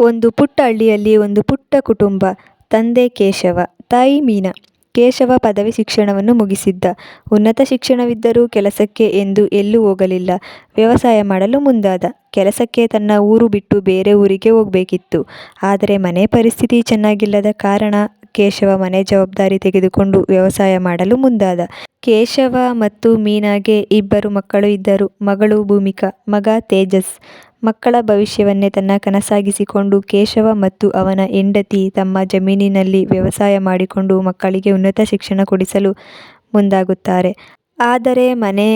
ಒಂದು ಪುಟ್ಟ ಹಳ್ಳಿಯಲ್ಲಿ ಒಂದು ಪುಟ್ಟ ಕುಟುಂಬ. ತಂದೆ ಕೇಶವ, ತಾಯಿ ಮೀನಾ. ಕೇಶವ ಪದವಿ ಶಿಕ್ಷಣವನ್ನು ಮುಗಿಸಿದ್ದ. ಉನ್ನತ ಶಿಕ್ಷಣವಿದ್ದರೂ ಕೆಲಸಕ್ಕೆ ಎಂದು ಎಲ್ಲೂ ಹೋಗಲಿಲ್ಲ. ವ್ಯವಸಾಯ ಮಾಡಲು ಮುಂದಾದ. ಕೆಲಸಕ್ಕೆ ತನ್ನ ಊರು ಬಿಟ್ಟು ಬೇರೆ ಊರಿಗೆ ಹೋಗಬೇಕಿತ್ತು ಆದರೆ ಮನೆ ಪರಿಸ್ಥಿತಿ ಚೆನ್ನಾಗಿಲ್ಲದ ಕಾರಣ ಕೇಶವ ಮನೆ ಜವಾಬ್ದಾರಿ ತೆಗೆದುಕೊಂಡು ವ್ಯವಸಾಯ ಮಾಡಲು ಮುಂದಾದ. ಕೇಶವ ಮತ್ತು ಮೀನಾಗೆ ಇಬ್ಬರು ಮಕ್ಕಳು ಇದ್ದರು. ಮಗಳು ಭೂಮಿಕಾ, ಮಗ ತೇಜಸ್. ಮಕ್ಕಳ ಭವಿಷ್ಯವನ್ನೇ ತನ್ನ ಕನಸಾಗಿಸಿಕೊಂಡು ಕೇಶವ ಮತ್ತು ಅವನ ಹೆಂಡತಿ ತಮ್ಮ ಜಮೀನಿನಲ್ಲಿ ವ್ಯವಸಾಯ ಮಾಡಿಕೊಂಡು ಮಕ್ಕಳಿಗೆ ಉನ್ನತ ಶಿಕ್ಷಣ ಕೊಡಿಸಲು ಮುಂದಾಗುತ್ತಾರೆ. ಆದರೆ ಮನೆ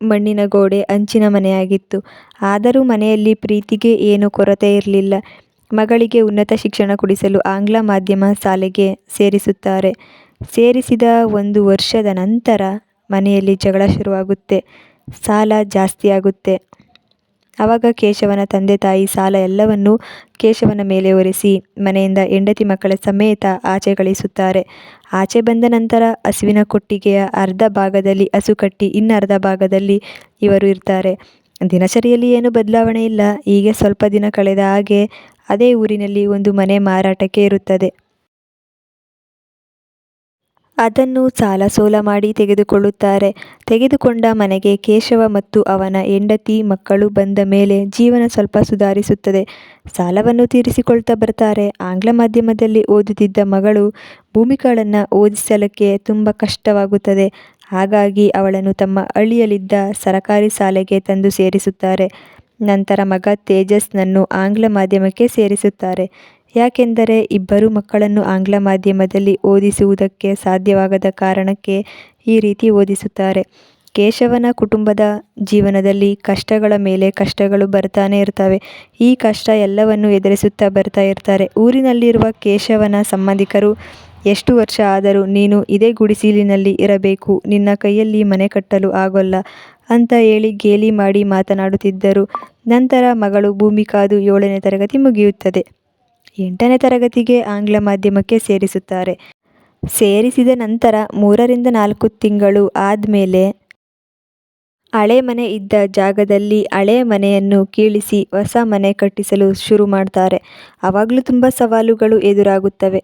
ಮಣ್ಣಿನ ಗೋಡೆ, ಅಂಚಿನ ಮನೆಯಾಗಿತ್ತು. ಆದರೂ ಮನೆಯಲ್ಲಿ ಪ್ರೀತಿಗೆ ಏನೂ ಕೊರತೆ ಇರಲಿಲ್ಲ ಮಗಳಿಗೆ ಉನ್ನತ ಶಿಕ್ಷಣ ಕೊಡಿಸಲು ಆಂಗ್ಲ ಮಾಧ್ಯಮ ಶಾಲೆಗೆ ಸೇರಿಸುತ್ತಾರೆ. ಸೇರಿಸಿದ ಒಂದು ವರ್ಷದ ನಂತರ ಮನೆಯಲ್ಲಿ ಜಗಳ ಶುರುವಾಗುತ್ತೆ. ಸಾಲ ಜಾಸ್ತಿಯಾಗುತ್ತೆ. ಅವಾಗ ಕೇಶವನ ತಂದೆ ತಾಯಿ ಸಾಲ ಎಲ್ಲವನ್ನೂ ಕೇಶವನ ಮೇಲೆ ಒರೆಸಿ ಮನೆಯಿಂದ ಹೆಂಡತಿ ಮಕ್ಕಳ ಸಮೇತ ಆಚೆ ಕಳಿಸುತ್ತಾರೆ. ಆಚೆ ಬಂದ ನಂತರ ಹಸುವಿನ ಕೊಟ್ಟಿಗೆಯ ಅರ್ಧ ಭಾಗದಲ್ಲಿ ಹಸು ಕಟ್ಟಿ ಇನ್ನರ್ಧ ಭಾಗದಲ್ಲಿ ಇವರು ಇರ್ತಾರೆ. ದಿನಚರಿಯಲ್ಲಿ ಏನೂ ಬದಲಾವಣೆ ಇಲ್ಲ. ಹೀಗೆ ಸ್ವಲ್ಪ ದಿನ ಕಳೆದ ಹಾಗೆ ಅದೇ ಊರಿನಲ್ಲಿ ಒಂದು ಮನೆ ಮಾರಾಟಕ್ಕೆ ಇರುತ್ತದೆ. ಅದನ್ನು ಸಾಲ ಸೋಲ ಮಾಡಿ ತೆಗೆದುಕೊಳ್ಳುತ್ತಾರೆ. ತೆಗೆದುಕೊಂಡ ಮನೆಗೆ ಕೇಶವ ಮತ್ತು ಅವನ ಹೆಂಡತಿ ಮಕ್ಕಳು ಬಂದ ಮೇಲೆ ಜೀವನ ಸ್ವಲ್ಪ ಸುಧಾರಿಸುತ್ತದೆ. ಸಾಲವನ್ನು ತೀರಿಸಿಕೊಳ್ತಾ ಬರ್ತಾರೆ. ಆಂಗ್ಲ ಮಾಧ್ಯಮದಲ್ಲಿ ಓದುತ್ತಿದ್ದ ಮಗಳು ಭೂಮಿಕಾಳನ್ನ ಓದಿಸಲಿಕ್ಕೆ ತುಂಬ ಕಷ್ಟವಾಗುತ್ತದೆ. ಹಾಗಾಗಿ ಅವಳನ್ನು ತಮ್ಮ ಹಳ್ಳಿಯಲ್ಲಿದ್ದ ಸರಕಾರಿ ಶಾಲೆಗೆ ತಂದು ಸೇರಿಸುತ್ತಾರೆ. ನಂತರ ಮಗ ತೇಜಸ್ನನ್ನು ಆಂಗ್ಲ ಮಾಧ್ಯಮಕ್ಕೆ ಸೇರಿಸುತ್ತಾರೆ. ಯಾಕೆಂದರೆ ಇಬ್ಬರು ಮಕ್ಕಳನ್ನು ಆಂಗ್ಲ ಮಾಧ್ಯಮದಲ್ಲಿ ಓದಿಸುವುದಕ್ಕೆ ಸಾಧ್ಯವಾಗದ ಕಾರಣಕ್ಕೆ ಈ ರೀತಿ ಓದಿಸುತ್ತಾರೆ. ಕೇಶವನ ಕುಟುಂಬದ ಜೀವನದಲ್ಲಿ ಕಷ್ಟಗಳ ಮೇಲೆ ಕಷ್ಟಗಳು ಬರ್ತಾನೆ ಇರ್ತವೆ. ಈ ಕಷ್ಟ ಎಲ್ಲವನ್ನೂ ಎದುರಿಸುತ್ತಾ ಬರ್ತಾ ಇರ್ತಾರೆ. ಊರಿನಲ್ಲಿರುವ ಕೇಶವನ ಸಂಬಂಧಿಕರು ಎಷ್ಟು ವರ್ಷ ಆದರೂ ನೀನು ಇದೇ ಗುಡಿಸಿಲಿನಲ್ಲಿ ಇರಬೇಕು, ನಿನ್ನ ಕೈಯಲ್ಲಿ ಮನೆ ಕಟ್ಟಲು ಆಗೋಲ್ಲ ಅಂತ ಹೇಳಿ ಗೇಲಿ ಮಾಡಿ ಮಾತನಾಡುತ್ತಿದ್ದರು. ನಂತರ ಮಗಳು ಭೂಮಿಕಾದು ಏಳನೇ ತರಗತಿ ಮುಗಿಯುತ್ತದೆ. ಎಂಟನೇ ತರಗತಿಗೆ ಆಂಗ್ಲ ಮಾಧ್ಯಮಕ್ಕೆ ಸೇರಿಸುತ್ತಾರೆ. ಸೇರಿಸಿದ ನಂತರ ಮೂರರಿಂದ ನಾಲ್ಕು ತಿಂಗಳು ಆದಮೇಲೆ ಹಳೆ ಮನೆ ಇದ್ದ ಜಾಗದಲ್ಲಿ ಹಳೆ ಮನೆಯನ್ನು ಕೀಳಿಸಿ ಹೊಸ ಮನೆ ಕಟ್ಟಿಸಲು ಶುರು ಮಾಡ್ತಾರೆ. ಆವಾಗಲೂ ತುಂಬ ಸವಾಲುಗಳು ಎದುರಾಗುತ್ತವೆ.